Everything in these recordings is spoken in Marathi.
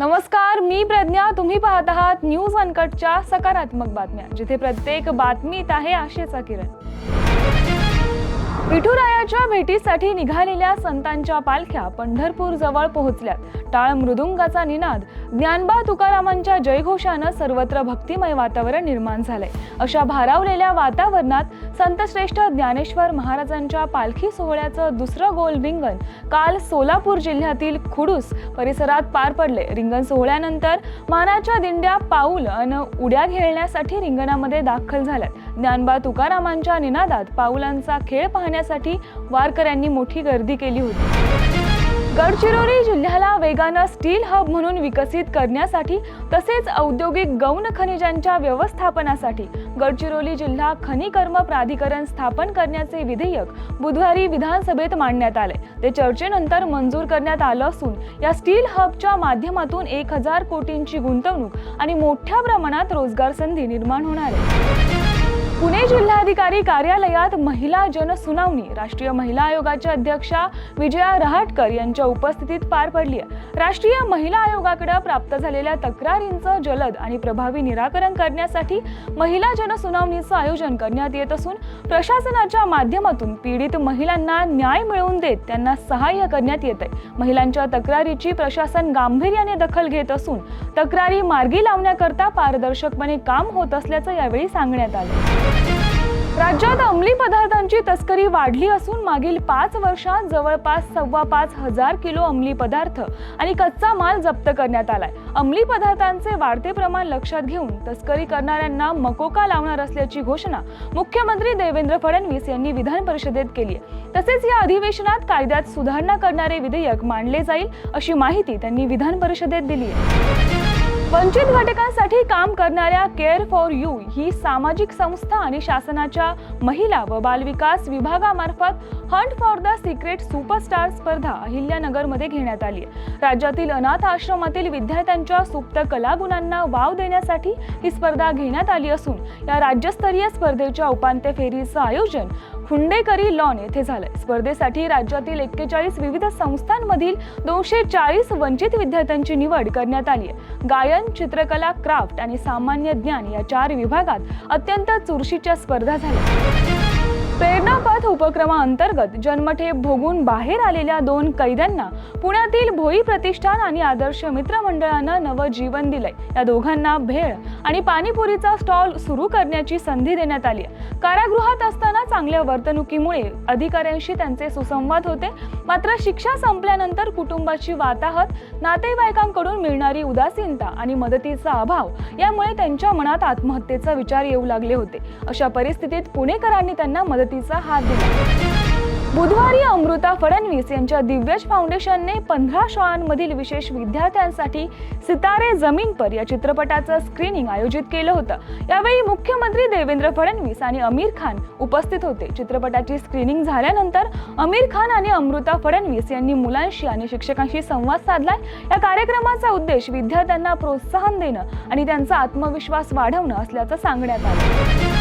नमस्कार मी प्रज्ञा. तुम्ही पाहत आहात न्यूज अनकटच्या सकारात्मक बातम्या जिथे प्रत्येक बातमीत आहे आशेचा किरण. विठुरायाच्या भेटीसाठी निघालेल्या संतांच्या पालख्या पंढरपूर जवळ पोहोचल्यात. टाळ मृदुंगाचा निनाद ज्ञानबा तुकारामांच्या जयघोषानं सर्वत्र भक्तिमय वातावरण निर्माण झालंय. अशा भारावलेल्या वातावरणात संतश्रेष्ठ ज्ञानेश्वर महाराजांच्या पालखी सोहळ्याचं दुसरं गोल रिंगण काल सोलापूर जिल्ह्यातील खुडूस परिसरात पार पडले रिंगण सोहळ्यानंतर मानाच्या दिंड्या पाऊल अन उड्या खेळण्यासाठी रिंगणामध्ये दाखल झाल्यात. ज्ञानबा तुकारामांच्या निनादात पाऊलांचा खेळ पाहण्यासाठी वारकऱ्यांनी मोठी गर्दी केली होती. गडचिरोली जिल्ह्याला वेगानं स्टील हब म्हणून विकसित करण्यासाठी तसेच औद्योगिक गौण खनिजांच्या व्यवस्थापनासाठी गडचिरोली जिल्हा खनिकर्म प्राधिकरण स्थापन करण्याचे विधेयक बुधवारी विधानसभेत मांडण्यात आले. ते चर्चेनंतर मंजूर करण्यात आलं असून या स्टील हबच्या माध्यमातून एक हजार कोटींची गुंतवणूक आणि मोठ्या प्रमाणात रोजगार संधी निर्माण होणार आहे. पुणे जिल्हाधिकारी कार्यालयात महिला जनसुनावणी. राष्ट्रीय महिला आयोगाच्या अध्यक्षा विजया रहाटकर यांच्या उपस्थितीत पार पडली आहे राष्ट्रीय महिला आयोगाकडे प्राप्त झालेल्या तक्रारींचं जलद आणि प्रभावी निराकरण करण्यासाठी महिला जनसुनावणीचं आयोजन करण्यात येत असून प्रशासनाच्या माध्यमातून पीडित महिलांना न्याय मिळवून देत त्यांना सहाय्य करण्यात येत आहे. महिलांच्या तक्रारीची प्रशासन गांभीर्याने दखल घेत असून तक्रारी मार्गी लावण्याकरता पारदर्शकपणे काम होत असल्याचं यावेळी सांगण्यात आलं. राज्यात अंमली पदार्थांची तस्करी वाढली असून मागील पाच वर्षात जवळपास सव्वा पाच हजार किलो अंमली पदार्थ आणि कच्चा माल जप्त करण्यात आलाय. अंमली पदार्थांचे वाढते प्रमाण लक्षात घेऊन तस्करी करणाऱ्यांना मकोका लावणार असल्याची घोषणा मुख्यमंत्री देवेंद्र फडणवीस यांनी विधान परिषदेत केली आहे. तसेच या अधिवेशनात कायद्यात सुधारणा करणारे विधेयक मांडले जाईल अशी माहिती त्यांनी विधान परिषदेत दिली आहे. वंचित घटकांसाठी काम करणाऱ्या केअर फॉर यू ही सामाजिक संस्था आणि शासनाच्या महिला व बालविकास विभागामार्फत hunt for the secret superstar स्पर्धा अहिल्यानगरमध्ये घेण्यात आली आहे. राज्यातील अनाथ आश्रमातील विद्यार्थ्यांच्या सुप्त कलागुणांना वाव देण्यासाठी ही स्पर्धा घेण्यात आली असून या राज्यस्तरीय स्पर्धेच्या उपांत्य फेरीचं आयोजन हुंडेकरी लॉन येथे झालंय. स्पर्धेसाठी राज्यातील एक्केचाळीस विविध संस्थांमधील दोनशे चाळीस वंचित विद्यार्थ्यांची निवड करण्यात आली आहे. गायन चित्रकला क्राफ्ट आणि सामान्य ज्ञान या चार विभागात अत्यंत चुरशीच्या स्पर्धा झाल्या. प्रेरणापथ उपक्रमाअंतर्गत जन्मठेप भोगून बाहेर आलेल्या दोन कैद्यांना पुण्यातील भोई प्रतिष्ठान आणि आदर्श मित्र मंडळानं नवं जीवन दिलंय. या दोघांना भेळ आणि पाणीपुरीचा स्टॉल सुरू करण्याची संधी देण्यात आली कारागृहात असताना चांगल्या वर्तणुकीमुळे अधिकाऱ्यांशी त्यांचे सुसंवाद होते. मात्र शिक्षा संपल्यानंतर कुटुंबाची वाताहत नातेवाईकांकडून मिळणारी उदासीनता आणि मदतीचा अभाव यामुळे त्यांच्या मनात आत्महत्येचा विचार येऊ लागले होते. अशा परिस्थितीत पुणेकरांनी त्यांना मदत मदतीचा हात दिला. बुधवारी अमृता फडणवीस यांच्या दिव्यज फाउंडेशनने पंधरा शाळांमधील विशेष विद्यार्थ्यांसाठी सितारे जमीन पर या चित्रपटाचं स्क्रीनिंग आयोजित केलं होतं. यावेळी मुख्यमंत्री देवेंद्र फडणवीस आणि आमिर खान उपस्थित होते. चित्रपटाची स्क्रीनिंग झाल्यानंतर आमिर खान आणि अमृता फडणवीस यांनी मुलांशी आणि शिक्षकांशी संवाद साधलाय. या कार्यक्रमाचा उद्देश विद्यार्थ्यांना प्रोत्साहन देणं आणि त्यांचा आत्मविश्वास वाढवणं असल्याचं सांगण्यात आलं.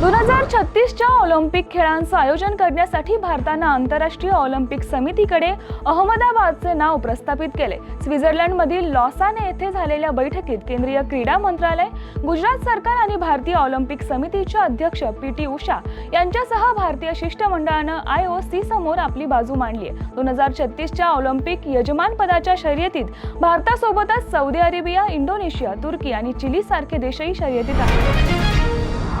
दोन हजार छत्तीसच्या ऑलिम्पिक खेळांचं आयोजन करण्यासाठी भारतानं आंतरराष्ट्रीय ऑलिम्पिक समितीकडे अहमदाबादचे नाव प्रस्थापित केले. स्वित्झर्लंडमधील लॉसाने येथे झालेल्या बैठकीत केंद्रीय क्रीडा मंत्रालय गुजरात सरकार आणि भारतीय ऑलिम्पिक समितीच्या अध्यक्ष पी टी उषा यांच्यासह भारतीय शिष्टमंडळानं आय ओ सी समोर आपली बाजू मांडली आहे दोन हजार छत्तीसच्या ऑलिम्पिक यजमानपदाच्या शर्यतीत भारतासोबतच सौदी अरेबिया इंडोनेशिया तुर्की आणि चिली सारखे देशही शर्यतीत आहेत.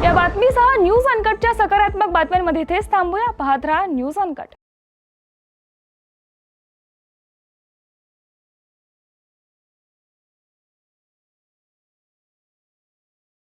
या बातमीसह न्यूज अनकटच्या सकारात्मक बातम्यांमध्ये इथेच थांबूया. पाहत राहा न्यूज अनकट.